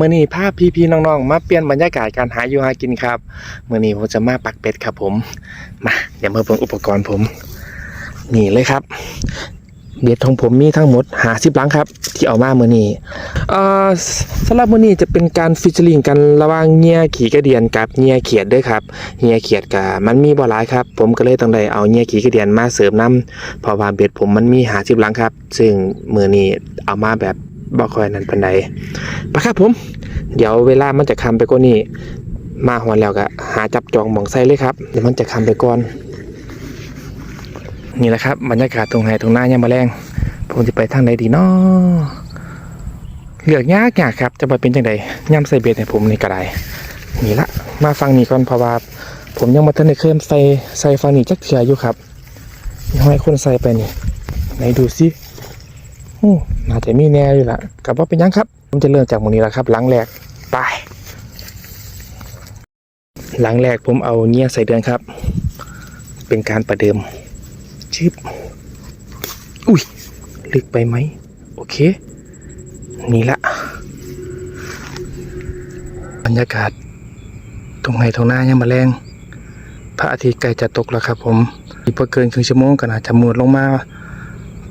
มื่อนี้พาพี่พี่ๆน้องๆ มาเปลี่ยนบรรยากาศการหาอยู่หากินครับมื่อนี้ผมจะมาปักเป็ดครับผม มาเดี๋ยวมาเบิ่งอุปกรณ์ผม นี่เลยครับ เบ็ดของผมมีทั้งหมดหาสิบลังครับ ที่เอามาเมื่อนี้เอ่อสำหรับมื่อนี้จะเป็นการฟิชเชอริงกันระหว่างเงียขี่กระเดียนกับเงียเขียดด้วยครับเงียเขียดกับมันมีบ่หลายครับ ผมก็เลยต้องได้เอาเงียขี่กระเดียนมาเสริมน้ำเพราะว่าเบ็ดผมมันมีหาสิบลังครับ ซึ่งมื่อนี้เอามาแบบ บ่ค่อยนั้นปานใดไปครับผม เดี๋ยวเวลามันจะคำไปกว่านี้ มาหอนแล้วก็หาจับจองหมองไส้เลยครับ เดี๋ยวมันจะคำไปก่อน นี่แหละครับบรรยากาศตรงไหนตรงหน้ายามมาแรงผมจะไปทางไหนดีเนาะเลือกยากยากครับ จะมาเป็นจังไดย่ำใส่เบ็ดให้ผมนี่ก็ได้นี่ละมาฟังนี่ก่อนเพราะว่าผมยังมาทันได้เคยใส่ใส่ฟังนี่จักเถื่ออยู่ครับยังให้คนใส่ไปนี่ไหนดูสิโอ้ น่าจะมีแน่อยู่ละกับว่าเป็นยังครับ ผมจะเริ่มจากหมอนี้ละครับหลังแรกไปหลังแรกผมเอาเงี้ยใส่เดือนครับ เป็นการประเดิมชิบอุ้ยลึกไปไหมโอเค นี่ละ บรรยากาศ ตรงไหนตรงหน้ายังมาแรงพระอาทิตย์ใกล้จะตกแล้วครับผม อีกพอเกินครึ่งชั่วโมงก็น่าจะมืดลงมา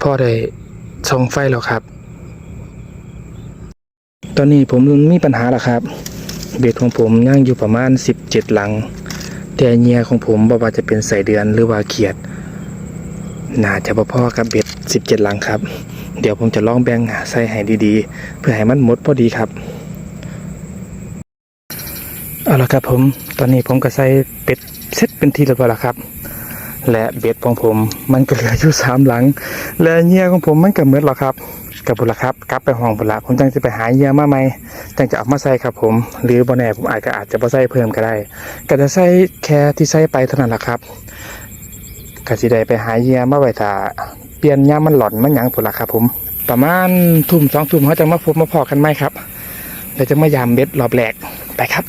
พ่อได้ ส่องไฟแล้วครับ ตอนนี้ผมมีปัญหาแล้วครับ เบ็ดของผมย่างอยู่ประมาณ 17 หลัง แต่เหยียของผมบ่ว่าจะเป็นใส่เดือนหรือว่าเขียดน่าจะพอๆกับเบ็ด 17 หลังครับ เดี๋ยวผมจะลองแบ่งใส่ให้ดีๆ เพื่อให้มันหมดพอดีครับเอาละครับผมตอนนี้ผมก็ใส่เป็ดเซตเป็นที่เรียบร้อยแล้วครับ และเบ็ดของผมมันก็เหลืออยู่สามหลัง และเหยื่อของผมมันก็เหมดแล้วครับกับบุละครับกลับไปห้องบุละผมจังจะไปหาเหยื่อมาใหมจังจะเอามาใส่ครับผม หรือบ่แน่ผมอาจจะอาจจะบ่ใส่เพิ่มก็ได้ก็จะใส่แค่ที่ใส่ไปเท่านั้นแหละครับก็สิได้ไปหาเหยื่อมาไว้ถ้าเปลี่ยนยามมันหล่อนมันหยังพุ่นล่ะครับ ผม ประมาณทุ่มสองทุ่มเขาจะมาพบมาพอกันไหมครับเดี๋ยวจะมายามเบ็ดรอบแรกไปครับ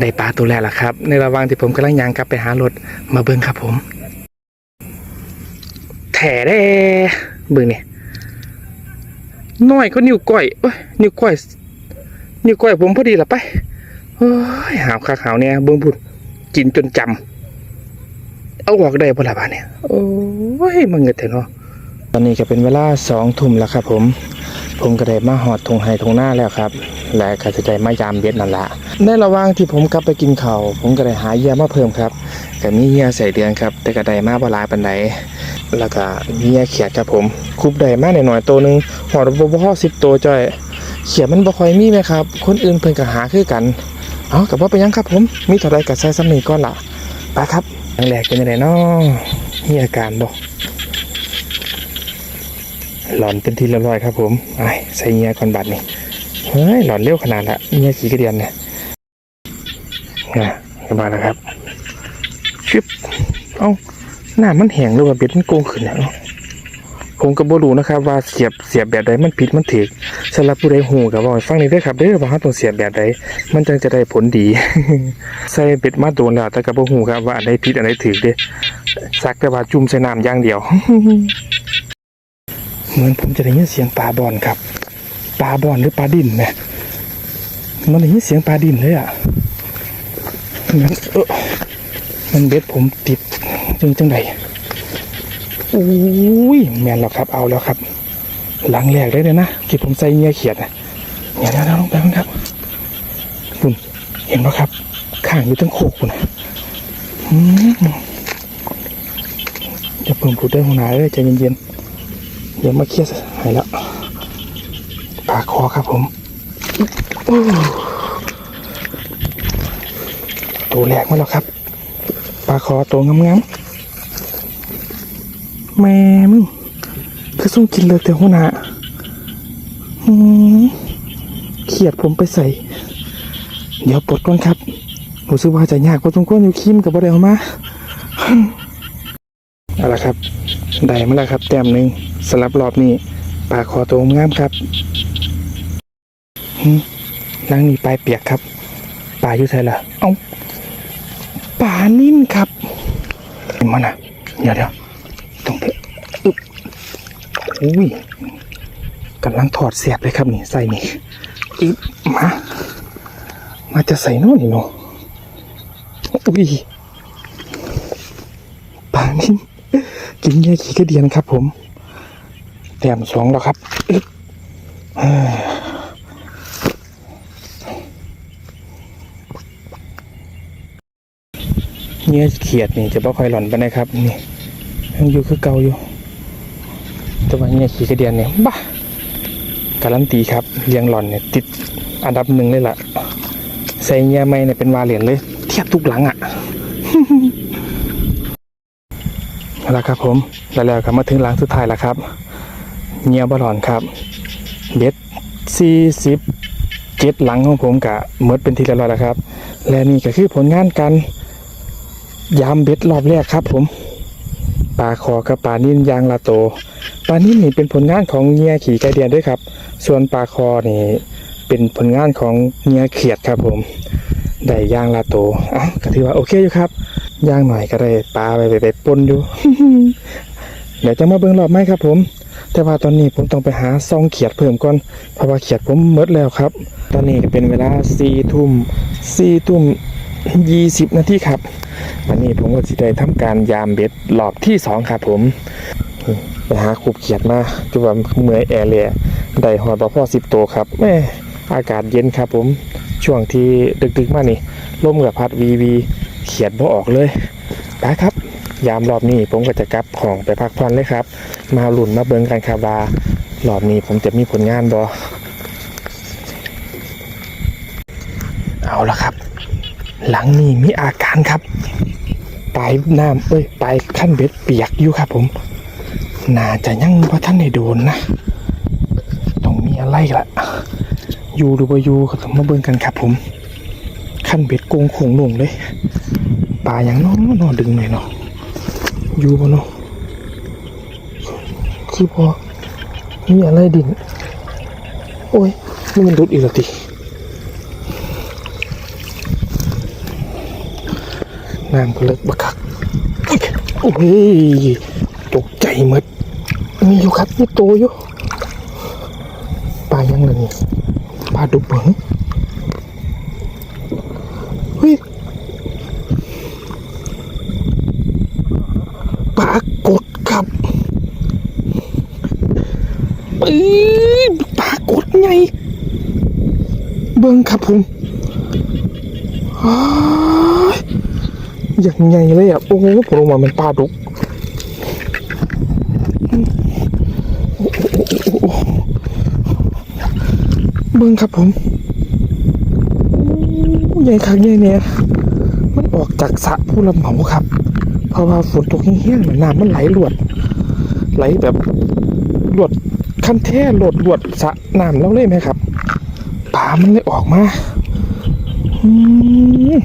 ได้ปลาตัวแรกแล้วครับ ในระหว่างที่ผมกำลังยางกลับไปหารถมาเบิ่งครับผม แถเด้เบิ่งนี่น้อยก็นิ้วก้อยเอ้ยนิ้วก้อย นิ้วก้อยผมพอดีละไปโอ้ยหาวขาขาวเนี่ยเบิ่งบุญกินจนจำเอาออกได้บ่ละบาเนี่ยโอ้ยมันเงิดเถอะเนาะตอนนี้ก็เป็นเวลาสองทุ่มแล้วครับผม ผมก็ได้มาหอดทงไฮทงหน้าแล้วครับ และก็จะได้มายามเบ็ดนั่นละในระหว่างที่ผมกลับไปกินข้าวผมก็ได้หาเหยื่อมาเพิ่มครับก็มีเหยื่อใส่เดือนครับ แต่ก็ได้มาบ่หลายปานใดแล้วก็มีเหยื่อเขียดครับผมคุบได้มาหน่อยๆตัวหนึงหอดบ่พอสิบตัวจ้อยเขียดมันบ่ค่อยมีไหมครับ คนอื่นเพิ่นก็หาคือกันเอากับว่าไปยังครับผมมีเท่าไรก็ใส่ซ้ำนี้ก่อนละไปครับยังแรกเป็นยังไงเนาะมีอาการบ่หลอนเป็นทีละร้อยครับผมไปใส่เงียก่อนบัดนี่ เฮ้ยหลอนเร็วขนาดละเงียขี่กระเดียนเนี่ยนะกระบาแล้วครับชึบเอ้าหน้ามันแห้งหรือว่าเบ็ดมันโกงขึ้นเนี่ยเอ้าผมก็บ่รู้นะครับ ว่าเสียบเสียบแบบใดมันผิดมันถูกสำหรับผู้ใดหูกับว่าฟังนี่เด้ครับเด้อว่าเราต้องเสียบแบบใดมันจึงจะได้ผลดี ใส่เบ็ดมาโดนแล้วแต่กับบ่ฮู้ครับว่าอันไหนผิดอันไหนถูกเด้สักแต่ว่าจุ่มใส่น้ำอย่างเดียว เหมือนผมจะได้ยินเสียงปลาบอนครับ ปลาบอนหรือปลาดินแหมมันได้ยินเสียงปลาดินเลยอะมันเออมันเบ็ดผมติดจังจังใดอุ้ยแมนแล้วครับเอาแล้วครับ หลังแรกได้เลยนะที่ผมใส่เงียเขียดนะเดี๋ยวนะลงไปลงครับคุณเห็นไหมครับ ข้างอยู่ตั้งโคกคุณนะจะเพิ่มพูดได้หัวหน้าเลยใจเย็นๆเดี๋ยวมาเคลียร์ให้แล้ว ปากคอครับผมตัวแรกมาแล้วครับ ปลาคอตัวงามๆแม่มึงคือส่งกินเลยแต่หัวหน้าเขียดผมไปใส่ เดี๋ยวปลดก่อนครับรู้สึกว่าจะยากเพอสมควรอยู่คิมกับบ่ได้เอามาเอาละครับ ได้มาแล้วครับ แต้มหนึ่งสลับรอบนี้ปลาคอตัวงามครับ หึนั่งนี่ปลายเปียกครับปลาอยู่ไทยล่ะเอาปลานิ่นครับเห็นมันอะเดี๋ยวเดี๋ยวต้องไปอึ๊บอุ้ยกำลังถอดเสียบเลยครับนี่ใส่นี่อึบมามาจะใส่โน่นนี่เนาะอุ้ยปลานิ่มกินแย่ขี้กระเดียนครับผมแต้มสองแล้วครับอึบ เอ้ยเนี่ยเขียดนี่จะบ่ค่อยหล่อนไปนะครับนี่ยังอยู่คือเก่าอยู่แต่ว่าเนี่ยขี้กระเดียนเนี่ยบ้าการันตีครับเลี้ยงหล่อนเนี่ยติดอันดับหนึ่งเลยล่ะใส่เงียไม่เนี่ยเป็นวาเหรียญเลย เทียบทุกหลังอะ่ะเอาละครับผมแล้วแล้วก็มาถึงหลังสุดท้ายแล้วครับเงียบอลอนครับเบ็ดสี่สิบเจ็ดหลังของผมกะเมดเป็นทีเรียบร้อยแล้วครับ และนี่ก็คือผลงานการ ยามเบ็ดรอบแรกครับผมปลาคอกับปลานิ่นยางลาโตปลานิ่นนี่เป็นผลงานของเงียขี่ไกเดียนด้วยครับ ส่วนปลาคอนี่เป็นผลงานของเงียเขียดครับผมได้ยางลาโตอะก็ถือว่าโอเคอยู่ครับย่างหน่อยก็ได้ปลาไปไปไปปนอยู่ เดี๋ยวจะมาเบิ่งรอบไหมครับ ผม แต่ว่าตอนนี้ผมต้องไปหาซองเขียดเพิ่มก่อนเพราะว่าเขียดผมหมดแล้วครับ ตอนนี้ก็เป็นเวลาสี่ทุ่มสี่ทุ่ม ยี่สิบนาทีครับวันนี้ผมก็สิได้ทำการยามเบ็ดรอบที่สองครับผมไปหาคูบเขียดมาจุว่าเมื่อยแอร์เลยได้หอดบ่พ่อสิบตัวครับแม่อากาศเย็นครับผมช่วงที่ดึกๆมานี่ลมกับพัดวีวีเขียดบ่ออกเลยไปครับ ยามรอบนี้ผมก็จะกลับของไปพักผ่อนเลยครับ มาหลุนมาเบิงกันครับว่ารอบนี้ผมจะมีผลงานบ่เอาละครับ หลังนี้มีอาการครับปลายน้ำเอ้ยปลายขั้นเบ็ดเปียกอยู่ครับผม น่าจะยังพระท่านได้โดนนะต้องมีอะไรละอยู่หรือว่าอยู่ก็ต้องมาเบิ่งกันครับผม ขั้นเบ็ดโกงโขงลงเลยปลาอย่างน้องนอดึงหน่อยเนาะอยู่ปะเนาะคือพอมีอะไรดิน โอ้ยนี่มันดุดอีกแล้วติ น้ำก็เลิกบักคักโอ้ยตกใจหมดมีอยู่ครับมีตัวอยู่ปลายังเลยนี่ปลาดุกเบิงเฮ้ยปลากดครับปื้ปลากดไงเบิ้งครับผมอ้า อย่างไงเลยอะ โอ้โหผมลงมามันปลาดุกเบิ้งครับผมใหญ่คักใหญ่เนี่ยมันออกจากสระผู้รับเหมาครับ เพราะว่าฝนตกแห้งๆน้ำมันไหลหลวด ไหลแบบหลวดขั้นแท้หลดหลวดสระน้ำแล้วเลยไหมครับปลามันเลยออกมาอืม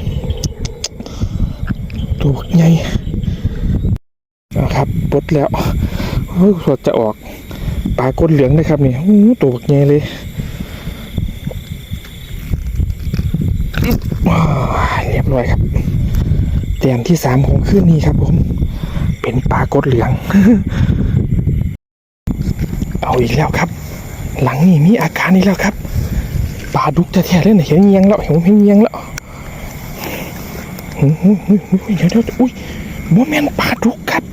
ตัวใหญ่นะครับปลดแล้วเฮ้สดจะออกปลาก้นเหลืองนะครับนี่โอ้ตัวใหญ่เลยเรียบร้อยครับแต้มที่สามของคืนนี้ครับผม เป็นปลากดเหลือง เอาอีกแล้วครับ หลังนี้มีอาการอีกแล้วครับปลาดุกจะแท้เลยนะเห็นเงียงแล้วเห็นเห็นเงียงแล้ว อยอุ้ยอุ้ยอุ้ยเดี๋ยวเดี๋ยวอุ้ยโมเมนปลาดุกครับ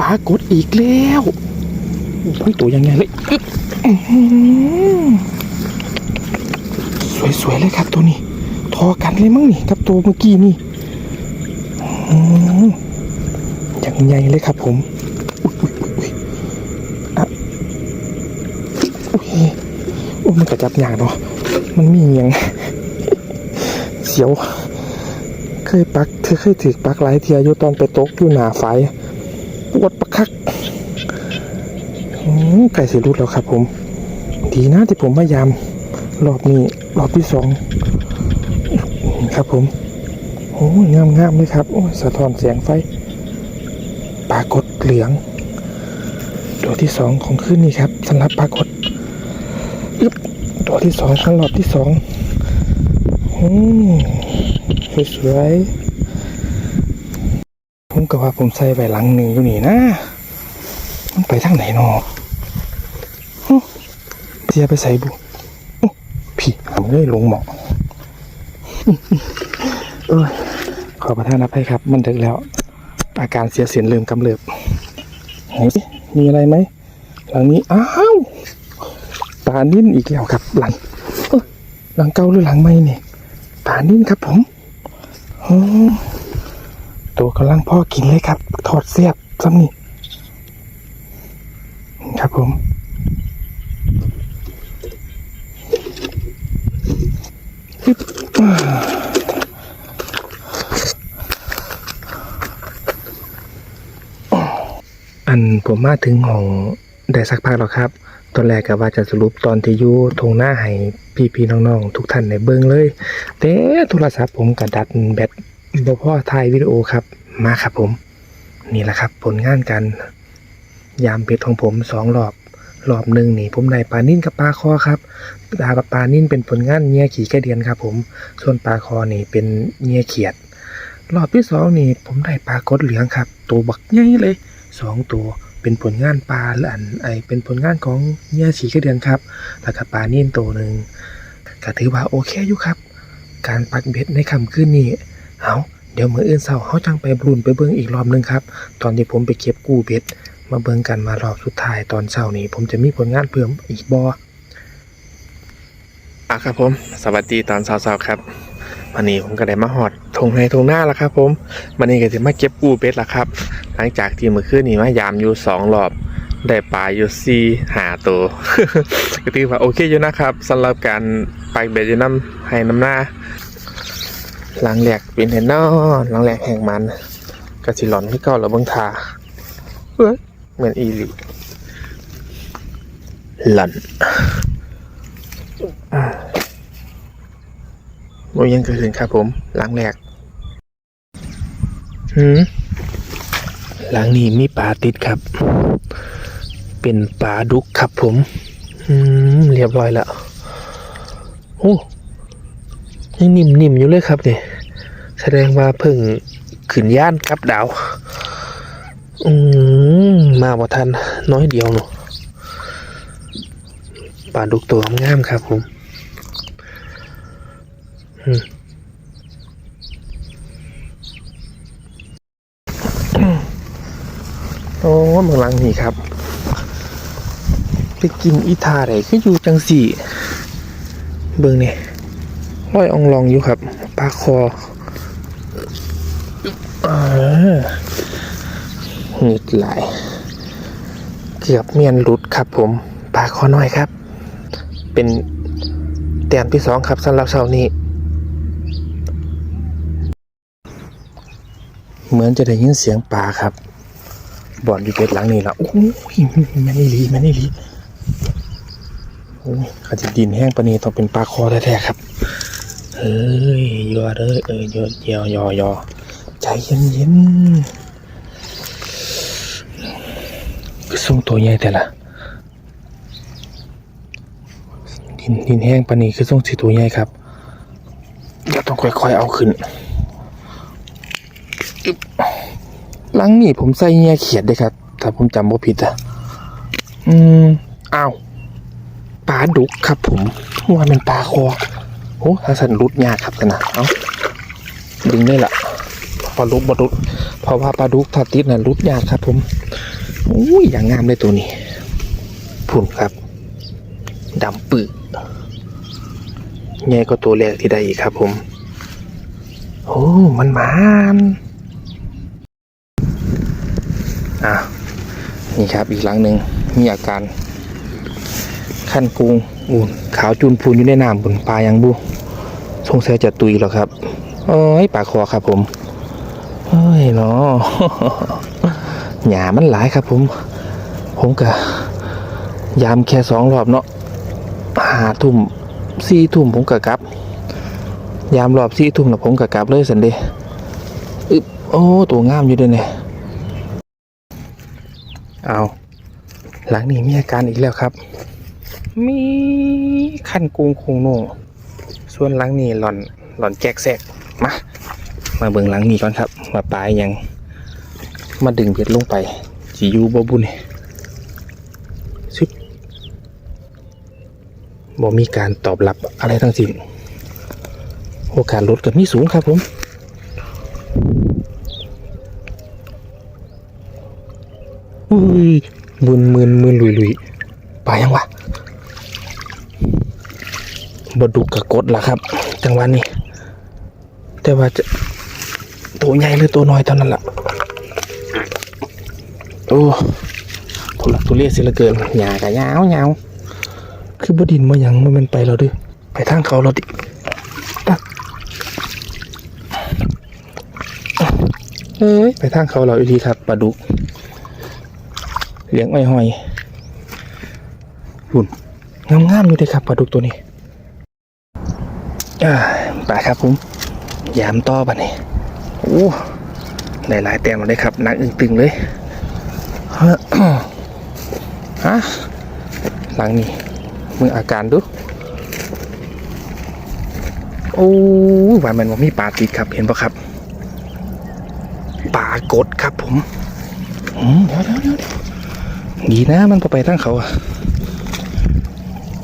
ปลากดอีกแล้วอุ้ยตัวยังไงเลยอึ๊บสวยๆเลยครับตัวนี้ ทอกันเลยมั้งนี่กับตัวเมื่อกี้นี่อย่างใหญ่เลยครับผมอะอุ้ยมันกระจับอย่างเนาะมันมีอย่างเสียว เคยปักเธอเคยถือปักหลายเทียอยู่ตอนไปตกอยู่หนาไฟปวดปักคักไก่สีรุดแล้วครับผม ดีนะที่ผมพยายามรอบนี้รอบที่สองครับผมโอ้ยงามงามเลยครับโอ้ยสะท้อนแสงไฟ ปรากฏเหลือง ตัวที่สองของคืนนี้ครับสำหรับปรากฏอึบตัวที่สองครั้งรอบที่สองอืม สวยๆผมก็ว่าผมใส่ไปหลังหนึ่งอยู่นี่นะ มันไปทางไหนนอเสียไปใส่บุอื้ทำให้ลงหมอกเอ้ยขอประทานอภัยครับ มันดึกแล้ว อาการเสียเสียนเริ่มกำเริบไหนมีอะไรไหมหลังนี้ อ้าวปลานิ่นอีกแล้วครับหลังหลังเก่าหรือหลังใหม่เนี่ยปลานิ่นครับผม ตัวกำลังพ่อกินเลยครับ ถอดเสียบซ้ำนี่ครับผมอันผมมาถึงห้องได้สักพักแล้วครับ ตอนแรกก็ว่าจะสรุปตอนที่อยู่ทงหน้าให้พี่ๆน้องๆ ทุกท่านในเบิ้งเลย แต่โทรศัพท์ผมกระดัดแบตบ่พอถ่ายวิดีโอครับ มาครับผม นี่แหละครับ ผลงานกัน ยามเบ็ดของผมสองรอบรอบหนึ่งนี่ผมได้ปลานิ่นกับปลาคอครับปลากับปลานิ่นเป็นผลงานเงียขี่แก่เดียนครับ ผม ส่วนปลาคอนี่เป็นเงียเขียด รอบที่สองนี่ผมได้ปลากดเหลืองครับ ตัวบักใหญ่เลยสองตัว เป็นผลงานปลาและอันไอเป็นผลงานของเงียขี่แก่เดือนครับแล้วก็ปลานิ่นตัวหนึ่งก็ถือว่าโอเคอยู่ครับ การปักเบ็ดในค่ำคืนนี้เอาเดี๋ยวมื้ออื่นเช้าเฮาจังไปบรุนไปเบิ่งอีกรอบหนึงครับ ตอนที่ผมไปเก็บกู้เบ็ด มาเบิ่งกันมารอบสุดท้ายตอนเช้านี้ ผมจะมีผลงานเพิ่มอีกบ่อะครับผม สวัสดีตอนเช้าๆครับวันนี้ผมก็ได้มาหอดทงในทงหน้าแล้วครับ ผมวันนี้ก็จะมาเก็บปูเป็ดแล้วครับ หลังจากที่เมื่อคืนนี้มายามอยู่สองรอบได้ปลาอยู่สี่หาตัวก็ถือว่าโอเคอยู่นะครับสำหรับการไปเบ็ดอยู่น้ำให้น้ำหน้า หลังแหลกเป็นเห็นนอหลังแหลกแห่งมันก็สิหลอนที่เก่าแล้วเบิ่งทาเอ้ยเหมือนอีลีหล่อนโมยังเกิดขึ้นครับผมหลังแรกหืม หลังนี้มีปลาติดครับ เป็นปลาดุกครับผม อืมเรียบร้อยแล้ว โอ้ยังนิ่มๆอยู่เลยครับเนี่ยแสดงว่าเพิ่งขึ้นย่านครับดาว อืมมาบ่ทันน้อยเดียวเนาะปลาดุกตัวงามครับผม โอ้เมืองหลังนี่ครับ ไปกินอีทาไหนคืออยู่จังสี่ เบิ่งนี่ร้อยองลองอยู่ครับ ปลาคออ่าหงุดหลายเกือบเมียนหลุดครับผมปลาคอน้อยครับ เป็นแต้มที่สองครับสำหรับเช้านี้ เหมือนจะได้ยินเสียงปลาครับ บ่อนอยู่เป็ดหลังนี่ละโอ้ยแม่นอี่ลีแม่นอี่ลีโอ้ยขาจะดินแห้งปนีต้องเป็นปลาคอแท้ๆครับเฮ้ยยอเด้อเอ้ยยอยอยอยอใจเย็นเย็นๆก็ส่งตัวใหญ่แต่ละดินดินแห้งปนีคือส่งสีตัวใหญ่ครับเดี๋ยวต้องค่อยๆเอาขึ้น หลังนี่ผมใส่เงียเขียดด้ครับ ถ้าผมจำบ่ผิดอะอืมอ้าวปลาดุกครับผมว่ามันปลาคอโอ้ถ้าสันรุดยากครับกันนะเอาดึงได้ละปลาดุกปลาดุกเพราะว่าปลาดุกถ้าติดน่ะรุดยากครับ ผมอุ้ยอย่างงามเลยตัวนี้พุ่นครับดำปื้อใหญ่ก็ตัวแรกที่ได้อีกครับ ผม โอ้มันมาน อะ นี่ครับอีกหลังหนึ่งมีอาการขั้นกรุงอุ่นขาวจูนพูนอยู่ในน้ำบนปลายังบุสงสัยจะตุยแล้วครับเอ้ยปลาคอครับผมเฮ้ยเนาะหยามันหลายครับผม ผมกะยามแค่สองรอบเนาะหาทุ่มสี่ทุ่มผมกะกลับ ยามรอบสี่ทุ่มนะผมกะกลับเลยสันเดย์อึบโอ้ตัวงามอยู่ด้วยเนี่ย เอาหลังนี้มีอาการอีกแล้วครับ มีขั้นกรุงคงโน่ส่วนหลังนี้หล่อนหล่อนแจกแสกมามาเบิ่งหลังนี้ก่อนครับว่าปลายยังมาดึงเบ็ดลงไปจียูบบุญชึบบ่มีการตอบรับอะไรทั้งสิ้นโอกาสลดก็มีสูงครับผม อุ้ยมึนมึนมึนลุยลุยปลายังวะบดุกกะกดล่ะครับ จังหวะนี้ แต่ว่าจะตัวใหญ่หรือตัวน้อยเท่านั้นล่ะ โอ้ทุลักทุเลสิเหละเกินหยากะยาวยาวคือบดินมาหยังมันเป็นไปเราดิไปทางเขาเราดิเอ้ยไปทางเขาเราอีกทีครับปลาดุก เลี้ยงอ้อยหอยหุ่นงามๆอยู่เลยครับปลาดุกตัวนี้อ่าไปครับผมยามต่อปะนี่โอ้หลายๆแต้มเลยครับหนักอึ้งตึงเลยฮะหลังนี้มึงอาการดูโอ้ยว่ามันว่ามีปลาติดครับเห็นปะครับปลากดครับผมอืมเดี๋ยวเดี๋ยวเดี๋ยว ดีนะมันพอไปทั้งเขาอะ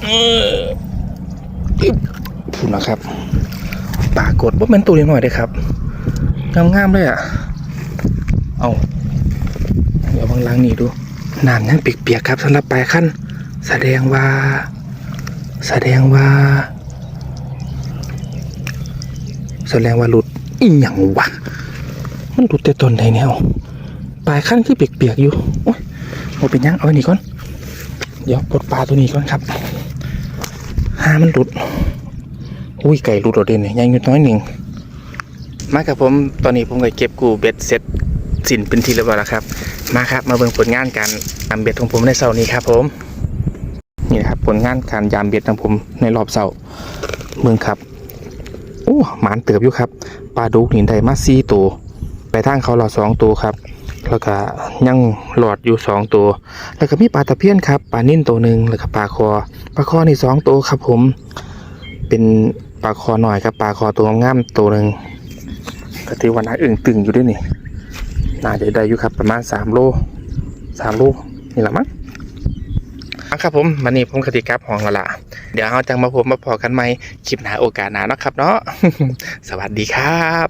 เอออึ๊บพูดนะครับปลากดว่ามันตัวเล็กหน่อยเลยครับงามๆเลยอะเอาเดี๋ยวบางล้างนี่ดูน้ำยังเปียกๆครับสำหรับปลายขั้น แสดงว่า แสดงว่า แสดงว่าหลุดอีหยังวะ มันหลุดแต่ตนใดแนวปลายขั้นคือเปียกๆอยู่โอ้ย หมดเป็นยังเอาไว้นี่ก่อน เดี๋ยวปลดปลาตัวนี้ก่อนครับหามันหลุด อุ้ยไก่หลุดโดดเด่นเนี่ยยังอยู่น้อยหนึ่งมาครับผมตอนนี้ผมก็เก็บกูเบ็ดเสร็จสินเป็นทีเรียบร้อยแล้วครับ มาครับมาเบิ่งผลงานการยามเบ็ดของผมในเสาร์นี้ครับผมนี่นะครับผลงานการยามเบ็ดของผมในรอบเสาร์เมืองครับโอ้หมานเติบอยู่ครับปลาดุกหินไดมาสี่ตัวไปทางเขาเราสองตัวครับ แล้วก็ยังหลอดอยู่สองตัว แล้วก็มีปลาตะเพียนครับปลานิ่นตัวหนึ่งแล้วก็ปลาคอปลาคอนี่สองตัวครับผม เป็นปลาคอหน่อยครับปลาคอตัวงามๆตัวหนึ่งก็ถือว่าน่าอึ่งตึงอยู่ด้วยนี่น่าจะได้อยู่ครับประมาณสามโลสามโลนี่แหละมั้งครับผมวันนี้ผมกติกาห้องละละเดี๋ยวเราจังมาพบมาพอกันใหม่คลิปหน้าโอกาสหน้านะครับเนาะสวัสดีครับ